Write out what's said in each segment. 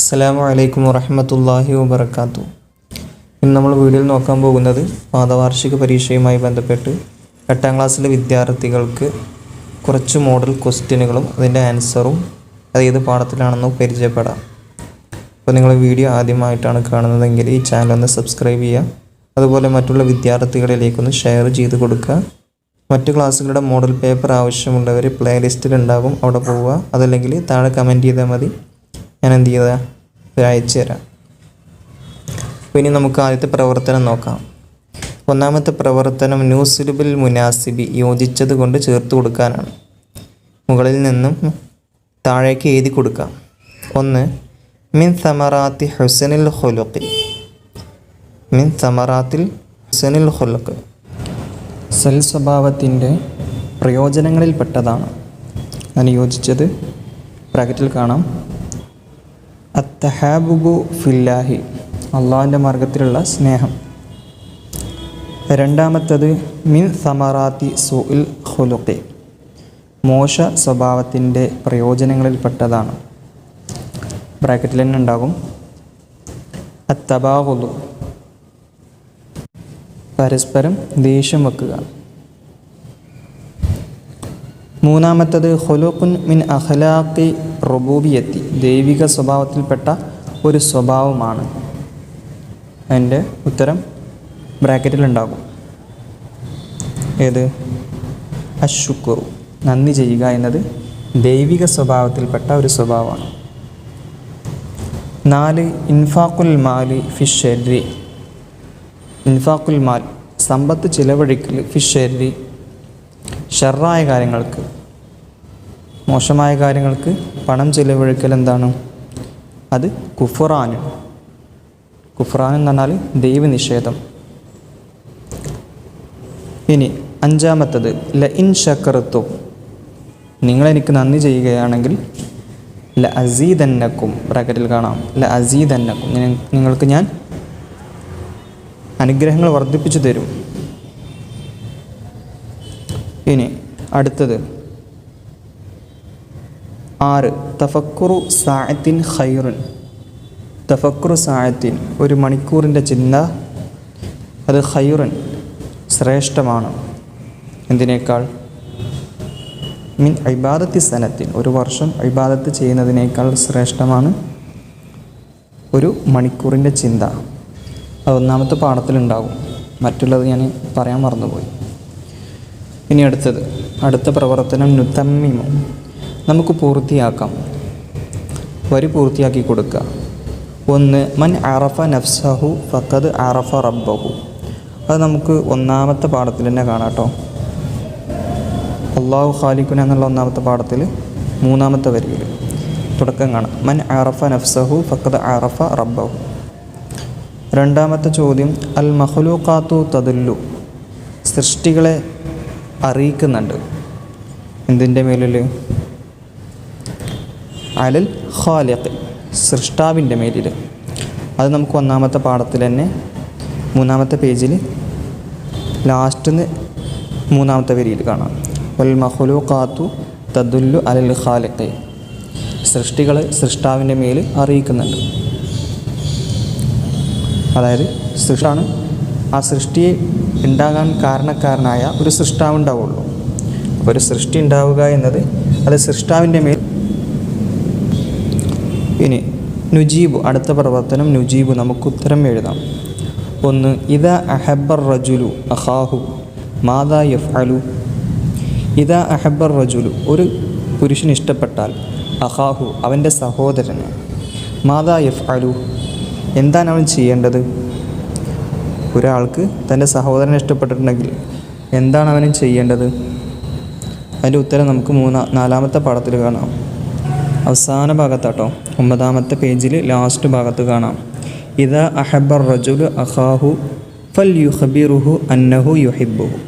അസ്സലാമു അലൈക്കും വറഹമത്തല്ലാഹി വബർക്കാത്തു ഇന്ന് നമ്മൾ വീഡിയോയിൽ നോക്കാൻ പോകുന്നത് പാദവാർഷിക പരീക്ഷയുമായി ബന്ധപ്പെട്ട് എട്ടാം ക്ലാസ്സിലെ വിദ്യാർത്ഥികൾക്ക് കുറച്ച് മോഡൽ ക്വസ്റ്റ്യനുകളും അതിന്റെ ആൻസറും അത് ഏത് പാഠത്തിലാണെന്ന് പരിചയപ്പെടാം. അപ്പോൾ നിങ്ങൾ വീഡിയോ ആദ്യമായിട്ടാണ് കാണുന്നതെങ്കിൽ ഈ ചാനൽ ഒന്ന് സബ്സ്ക്രൈബ് ചെയ്യുക. അതുപോലെ മറ്റുള്ള വിദ്യാർത്ഥികളിലേക്കൊന്ന് ഷെയർ ചെയ്ത് കൊടുക്കുക. മറ്റു ക്ലാസ്സുകളുടെ മോഡൽ പേപ്പർ ആവശ്യമുള്ളവർ പ്ലേലിസ്റ്റിൽ ഉണ്ടാകും അവിടെ പോവുക. അതല്ലെങ്കിൽ താഴെ കമന്റ് ചെയ്താൽ മതി. ഞാൻ എന്ത് ചെയ്ത അയച്ചു തരാം. അപ്പോൾ ഇനി നമുക്ക് ആദ്യത്തെ പ്രവർത്തനം നോക്കാം. ഒന്നാമത്തെ പ്രവർത്തനം ന്യൂസിലുബിൽ മുനാസിബി യോജിച്ചത് കൊണ്ട് ചേർത്ത് കൊടുക്കാനാണ്. മുകളിൽ നിന്നും താഴേക്ക് എഴുതി കൊടുക്കാം. ഒന്ന് മിൻ സമറാത്തി ഹുസനിൽ ഹുലുഖി മിൻ സമറാത്തിൽ ഹുസനിൽ ഹൊലുക്ക് സൽ സ്വഭാവത്തിന്റെ പ്രയോജനങ്ങളിൽപ്പെട്ടതാണ്. അനുയോജിച്ചത് ബ്രാക്കറ്റിൽ കാണാം. അത്തഹാബുബു ഫില്ലാഹി അള്ളാഹിന്റെ മാർഗത്തിലുള്ള സ്നേഹം. രണ്ടാമത്തത് മിൻ സമറാത്തി സുഇൽ ഖുലുഖി മോശ സ്വഭാവത്തിന്റെ പ്രയോജനങ്ങളിൽപ്പെട്ടതാണ്. ബ്രാക്കറ്റിൽ തന്നെ ഉണ്ടാകും. അത്തബാഹുലു പരസ്പരം ദേഷ്യം വെക്കുക. മൂന്നാമത്തത് ഹൊലോക്കുൻ മിൻ അഖലാഖി റബൂബിയത്തി ദൈവിക സ്വഭാവത്തിൽപ്പെട്ട ഒരു സ്വഭാവമാണ്. അതിന്റെ ഉത്തരം ബ്രാക്കറ്റിലുണ്ടാകും. ഏത്? അശുക്കുറു നന്ദി ചെയ്യുക എന്നത് ദൈവിക സ്വഭാവത്തിൽപ്പെട്ട ഒരു സ്വഭാവമാണ്. നാല് ഇൻഫാഖുൽ മാലി ഫിഷരി ഇൻഫാഖുൽ മാൽ സമ്പത്ത് ചിലവഴിക്കൽ ഫിഷരി ഷെറായ കാര്യങ്ങൾക്ക് മോശമായ കാര്യങ്ങൾക്ക് പണം ചിലവഴിക്കൽ എന്താണ്? അത് കുഫറാന്. കുഫറാൻ എന്ന് പറഞ്ഞാൽ ദൈവനിഷേധം ഇനി അഞ്ചാമത്തത് ല ഇൻ ഷക്കറത്തു നിങ്ങളെനിക്ക് നന്ദി ചെയ്യുകയാണെങ്കിൽ ല അസീതന്നക്കും ബ്രാക്കറ്റിൽ കാണാം ല അസീതന്നക്കും നിങ്ങൾക്ക് ഞാൻ അനുഗ്രഹങ്ങൾ വർദ്ധിപ്പിച്ചു തരും. ഇനി അടുത്തത്. ആറ്. തഫക്കുറു സായത്തിൻ ഖൈറുൻ. തഫക്കുറു സായത്തിൻ ഒരു മണിക്കൂറിന്റെ ചിന്ത അത് ഖൈറുൻ ശ്രേഷ്ഠമാണ്. എന്തിനേക്കാൾ? മിൻ ഇബാദത്തി സനത്തിൻ. ഒരു വർഷം ഇബാദത്ത് ചെയ്യുന്നതിനേക്കാൾ ശ്രേഷ്ഠമാണ് ഒരു മണിക്കൂറിന്റെ ചിന്ത. അത് ഒന്നാമത്തെ പാഠത്തിലുണ്ടാകും മറ്റുള്ളത് ഞാൻ പറയാൻ മറന്നുപോയി. ഇനി അടുത്തത്. അടുത്ത പ്രവർത്തനം നുത്തമ്മിമു. നമുക്ക് പൂർത്തിയാക്കാം. വരി പൂർത്തിയാക്കി കൊടുക്കുക. ഒന്ന് മൻ അറഫ നഫ്സഹു ഫക്കത് അറഫ റബ്ബഹു. അത് നമുക്ക് ഒന്നാമത്തെ പാഠത്തിൽ തന്നെ കാണാം കേട്ടോ. അള്ളാഹു ഖാലിഖുന എന്നുള്ള ഒന്നാമത്തെ പാഠത്തിൽ മൂന്നാമത്തെ വരിയിൽ. തുടക്കം കാണാം. മൻ അറഫ നഫ്സഹു ഫക്കത് അറഫ റബ്ബഹു. രണ്ടാമത്തെ ചോദ്യം അൽ മഹ്ലൂഖാത്തു തദുല്ലു. സൃഷ്ടികളെ അറിയിക്കുന്നുണ്ട്. എന്തിന്റെ മേലിൽ? അലൽ ഖാലിഖ് സൃഷ്ടാവിന്റെ മേലിൽ. അത് നമുക്ക് ഒന്നാമത്തെ പാഠത്തിൽ തന്നെ മൂന്നാമത്തെ പേജിൽ ലാസ്റ്റിന്ന് മൂന്നാമത്തെ വരിയിൽ കാണാം. വൽ കാത്തു തദുല്ലു അലൽ ഖാലിഖ്. സൃഷ്ടികൾ സൃഷ്ടാവിന്റെ മേൽ അറിയിക്കുന്നുണ്ട്. അതായത് സൃഷ്ടാണ് ആ സൃഷ്ടി ഉണ്ടാകാൻ കാരണക്കാരനായ ഒരു സൃഷ്ടാവുണ്ടാവുള്ളൂ അപ്പോൾ ഒരു സൃഷ്ടി ഉണ്ടാവുക എന്നത് അത് സൃഷ്ടാവിന്റെ മേൽ ഇനി നുജീബ് അടുത്ത പ്രവർത്തനം നുജീബ് നമുക്ക് ഉത്തരം എഴുതാം. ഒന്ന് ഇത അഹബർ റജുലു അഹാഹു മാതാ യഫ് അലു ഇത അഹബർ റജുലു ഒരു പുരുഷൻ ഇഷ്ടപ്പെട്ടാൽ അഹാഹു അവന്റെ സഹോദരന്. മാതാ യഫ് അലു എന്താണ് അവൻ ചെയ്യേണ്ടത്? ഒരാൾക്ക് തന്റെ സഹോദരനെ ഇഷ്ടപ്പെട്ടിട്ടുണ്ടെങ്കിൽ എന്താണ് അവന് ചെയ്യേണ്ടത്? അതിന്റെ ഉത്തരം നമുക്ക് മൂന്നാ നാലാമത്തെ പാഠത്തിൽ കാണാം. അവസാന ഭാഗത്താട്ടോ ഒമ്പതാമത്തെ പേജിൽ ലാസ്റ്റ് ഭാഗത്ത് കാണാം. ഇത അഹബർ റജുൽ അഹാഹു ഫൽ യുഹബിറുഹു അന്നഹു യുഹിബുഹു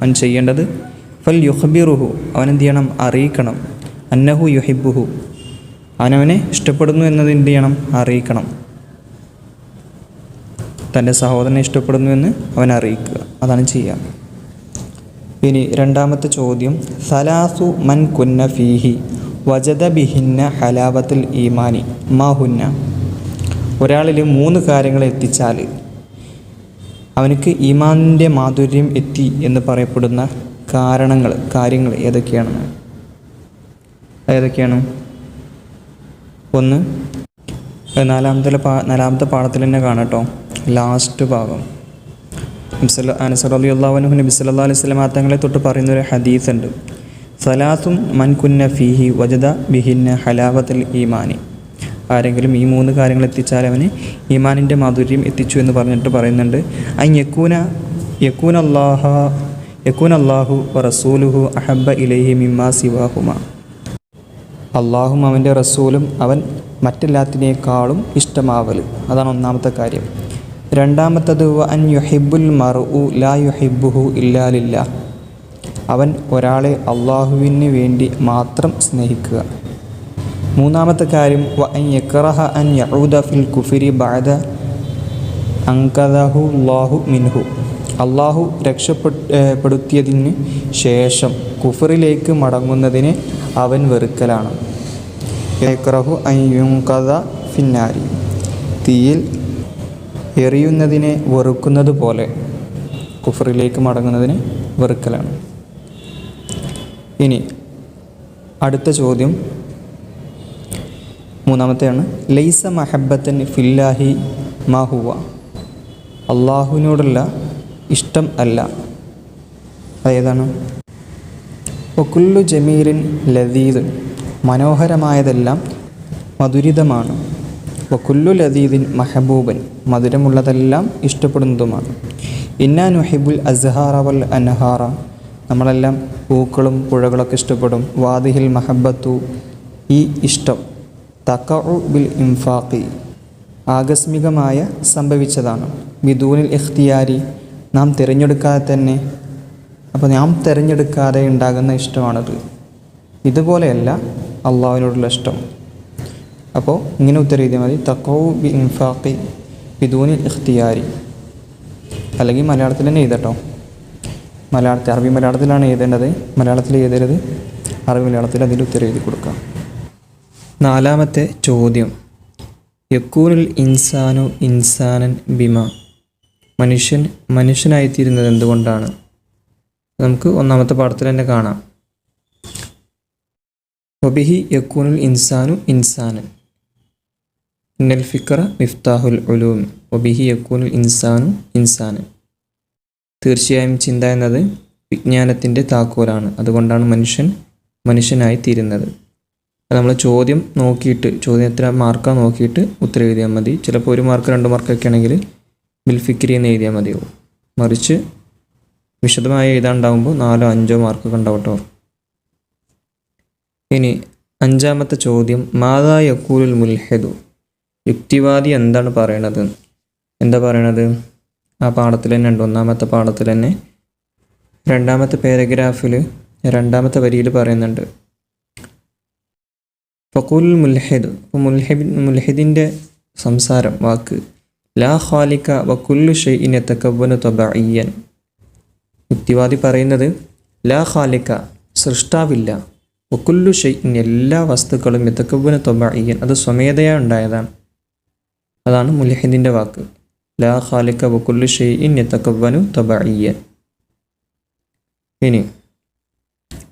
അവൻ ചെയ്യേണ്ടത് ഫൽ യുഹബിറുഹു അവൻ എന്ത് ചെയ്യണം? അറിയിക്കണം. അന്നഹു യുഹിബുഹു അവനവനെ ഇഷ്ടപ്പെടുന്നു എന്നത് എന്ത് ചെയ്യണം? അറിയിക്കണം. തന്റെ സഹോദരനെ ഇഷ്ടപ്പെടുന്നു എന്ന് അവൻ അറിയിക്കുക. അതാണ് ചെയ്യുക ഇനി രണ്ടാമത്തെ ചോദ്യം. സലാസു മൻ കുന്ന ഫീഹി വജത ബിഹിന്ന ഹലാവത്തിൽ ഈമാനി. മാ ഹുന്ന. ഒരാളിൽ മൂന്ന് കാര്യങ്ങൾ എത്തിച്ചാൽ അവനക്ക് ഈമാനിന്റെ മാധുര്യം എത്തി എന്ന് പറയപ്പെടുന്ന കാരണങ്ങൾ കാര്യങ്ങൾ ഏതൊക്കെയാണ്? ഏതൊക്കെയാണ്? ഒന്ന് നാലാമത്തെ പാ നാലാമത്തെ പാഠത്തിൽ തന്നെ കാണാം കേട്ടോ. ലാസ്റ്റ് ഭാഗം. അനസർ അലി അള്ളാഹുനു നബി സല്ലാ അലൈഹി സ്വലം തങ്ങളെ തൊട്ട് പറയുന്ന ഒരു ഹദീസ് ഉണ്ട് സലാത്തും മൻകുന്ന ഫീഹി വജദ ബിഹിന്ന ഹലാവത്തൽ ഈമാനി. ആരെങ്കിലും ഈ മൂന്ന് കാര്യങ്ങൾ എത്തിച്ചാൽ അവന് ഈമാനിന്റെ മാധുര്യം എത്തിച്ചു എന്ന് പറഞ്ഞിട്ട് പറയുന്നുണ്ട്. ഐ യക്കൂന യക്കൂൻ അള്ളാഹ യക്കൂൻ അള്ളാഹു റസൂലുഹു അഹബ ഇലൈഹി മിമ്മാ സിവാഹുമ. അള്ളാഹും അവന്റെ റസൂലും അവൻ മറ്റെല്ലാത്തിനേക്കാളും ഇഷ്ടമാവൽ അതാണ് ഒന്നാമത്തെ കാര്യം. രണ്ടാമത്തത് അൻ യുഹിബുൽ മറു ലാ യുഹിബുഹു ഇല്ലാലില്ല അവൻ ഒരാളെ അള്ളാഹുവിന് വേണ്ടി മാത്രം സ്നേഹിക്കുക. മൂന്നാമത്തെ കാര്യം വ അൻ യക്റഹ അൻ യഊദ ഫിൽ കുഫിരി ബഅദ അങ്കദഹു അള്ളാഹു മിൻഹു. അള്ളാഹു രക്ഷപ്പെടുത്തിയതിന് ശേഷം കുഫറിലേക്ക് മടങ്ങുന്നതിന് അവൻ വെറുക്കലാണ്. യക്റഹു അൻ യുങ്കദ ഫിന്നാരി. തീയിൽ എറിയുന്നതിനെ വെറുക്കുന്നത് പോലെ കുഫറിലേക്ക് മടങ്ങുന്നതിന് വെറുക്കലാണ്. ഇനി അടുത്ത ചോദ്യം. മൂന്നാമത്തെയാണ്. ലൈസ മഹബത്തൻ ഫില്ലാഹി മാഹുവ അള്ളാഹുവിനോടുള്ള ഇഷ്ടം അല്ല. അതേതാണ്? ഒക്കുല്ലു ജമീലിൻ ലതീദ് മനോഹരമായതെല്ലാം മധുരിതമാണ്. വക്കുല്ലു ലതീദിൻ മഹബൂബൻ. മധുരമുള്ളതെല്ലാം ഇഷ്ടപ്പെടുന്നതുമാണ്. ഇന്നാ നുഹിബുൽ അസ്ഹാറവൽ അൻഹാറ. നമ്മളെല്ലാം പൂക്കളും പുഴകളൊക്കെ ഇഷ്ടപ്പെടും. വാദിഹിൽ മഹബത്തു. ഈ ഇഷ്ടം തക്കഉ ബിൽ ഇംഫാഖി ആകസ്മികമായ സംഭവിച്ചതാണ്. ബിദൂനിൽ ഇഖ്തിയാരി നാം തിരഞ്ഞെടുക്കാതെ തന്നെ അപ്പോൾ നാം തിരഞ്ഞെടുക്കാതെ ഉണ്ടാകുന്ന ഇഷ്ടമാണത്. ഇതുപോലെയല്ല അള്ളാഹുവിനോടുള്ള ഇഷ്ടം. അപ്പോൾ ഇങ്ങനെ ഉത്തരം എഴുതിയാൽ മതി. തക്കോ ബി ഇൻഫാഖി ബിദൂനിൽ ഇഖ്തിയാരി. അല്ലെങ്കിൽ മലയാളത്തിൽ തന്നെ എഴുതട്ടോ. മലയാളത്തിൽ അറബി മലയാളത്തിലാണ് എഴുതേണ്ടത്. മലയാളത്തിൽ എഴുതരുത്. അറബി മലയാളത്തിൽ അതിന്റെ ഉത്തരം എഴുതി കൊടുക്കുക. നാലാമത്തെ ചോദ്യം. യക്കൂനിൽ ഇൻസാനു ഇൻസാനൻ ബിമ. മനുഷ്യൻ മനുഷ്യനായിത്തീരുന്നത് എന്തുകൊണ്ടാണ്? നമുക്ക് ഒന്നാമത്തെ പാഠത്തിൽ തന്നെ കാണാം. ഒബിഹി യക്കൂനുൽ ഇൻസാനു ഇൻസാനൻ. ഇന്നൽ ഫിക്ര മിഫ്താഹുൽ ഉലൂം ഒബിഹി യക്കൂനുൽ ഇൻസാനു ഇൻസാന് തീർച്ചയായും ചിന്ത എന്നത് വിജ്ഞാനത്തിന്റെ താക്കോലാണ്. അതുകൊണ്ടാണ് മനുഷ്യൻ മനുഷ്യനായി തീരുന്നത് നമ്മൾ ചോദ്യം നോക്കിയിട്ട് ചോദ്യം എത്ര മാർക്കാ നോക്കിയിട്ട് ഉത്തരം എഴുതിയാൽ മതി. ചിലപ്പോൾ ഒരു മാർക്ക് രണ്ട് മാർക്കൊക്കെ ആണെങ്കിൽ മിൽഫിക്രി എന്ന് എഴുതിയാൽ മതിയോ മറിച്ച് വിശദമായി എഴുതാണ്ടാവുമ്പോൾ നാലോ അഞ്ചോ മാർക്ക് കണ്ടോട്ടോ ഇനി അഞ്ചാമത്തെ ചോദ്യം മാതാ യക്കൂലുൽ മുൽഹെദു. യുക്തിവാദി എന്താണ് പറയണത്? എന്താ പറയണത്? ആ പാഠത്തിൽ തന്നെ ഉണ്ട്. ഒന്നാമത്തെ പാഠത്തിൽ തന്നെ. രണ്ടാമത്തെ പാരഗ്രാഫിൽ രണ്ടാമത്തെ വരിയിൽ പറയുന്നുണ്ട്. ഫക്കൂൽ മുൽഹിദ് മുൽഹബി മുൽഹിദിന്റെ സംസാരം വാക്ക്. ലാ ഖാലിക്ക വക്കുല്ലു ഷെയ്നെ എത്തക്കവ്വനു തൊബയ്യൻ യുക്തിവാദി പറയുന്നത് ലാ ഖാലിക്ക സൃഷ്ടാവില്ല. വക്കുല്ലു ഷെയ്ഇൻ എല്ലാ വസ്തുക്കളും എത്തക്കവ്വനു തൊബയ്യൻ അത് സ്വമേധയാ ഉണ്ടായതാണ്. അതാണ് മുലഹിദിന്റെ വാക്ക്. ലാ ഖാലിക്ക വക്കുല്ലു ഷെയ്ഇൻ എത്തക്കവ്വനു തൊബയ്യൻ ഇനി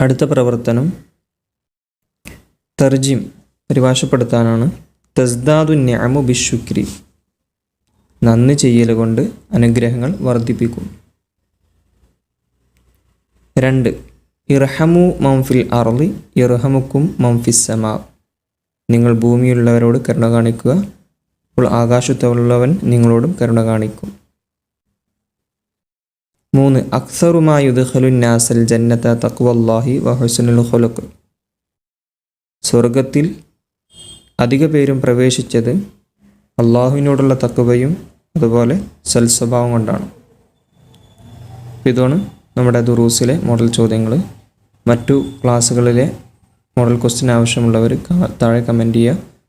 അടുത്ത പ്രവർത്തനം തർജിം പരിഭാഷപ്പെടുത്താനാണ്. തസ്ദാദു ന്യാമു ബിഷുക്രി നന്ദി ചെയ്യൽ കൊണ്ട് അനുഗ്രഹങ്ങൾ വർദ്ധിപ്പിക്കും. രണ്ട് ഇർഹമു മംഫിൽ അർലി ഇർഹമുക്കും മംഫിസമാ നിങ്ങൾ ഭൂമിയുള്ളവരോട് കരുണ കാണിക്കുക. അപ്പോൾ ആകാശത്തുള്ളവൻ നിങ്ങളോടും കരുണ കാണിക്കും. മൂന്ന് അക്സറുമായുദ്ഖലു നാസൽ ജന്നത്ത തക്വല്ലാഹി വഹുസനുൽ ഖുലുഖ്. സ്വർഗത്തിൽ അധിക പേരും പ്രവേശിച്ചത് അള്ളാഹുവിനോടുള്ള തക്കവയും അതുപോലെ സൽസ്വഭാവം കൊണ്ടാണ്. ഇതാണ് നമ്മുടെ ദുറൂസിലെ മോഡൽ ചോദ്യങ്ങൾ. മറ്റു ക്ലാസ്സുകളിലെ മോഡൽ ക്വസ്റ്റ്യൻ ആവശ്യമുള്ളവർ താഴെ കമന്റ് ചെയ്യുക.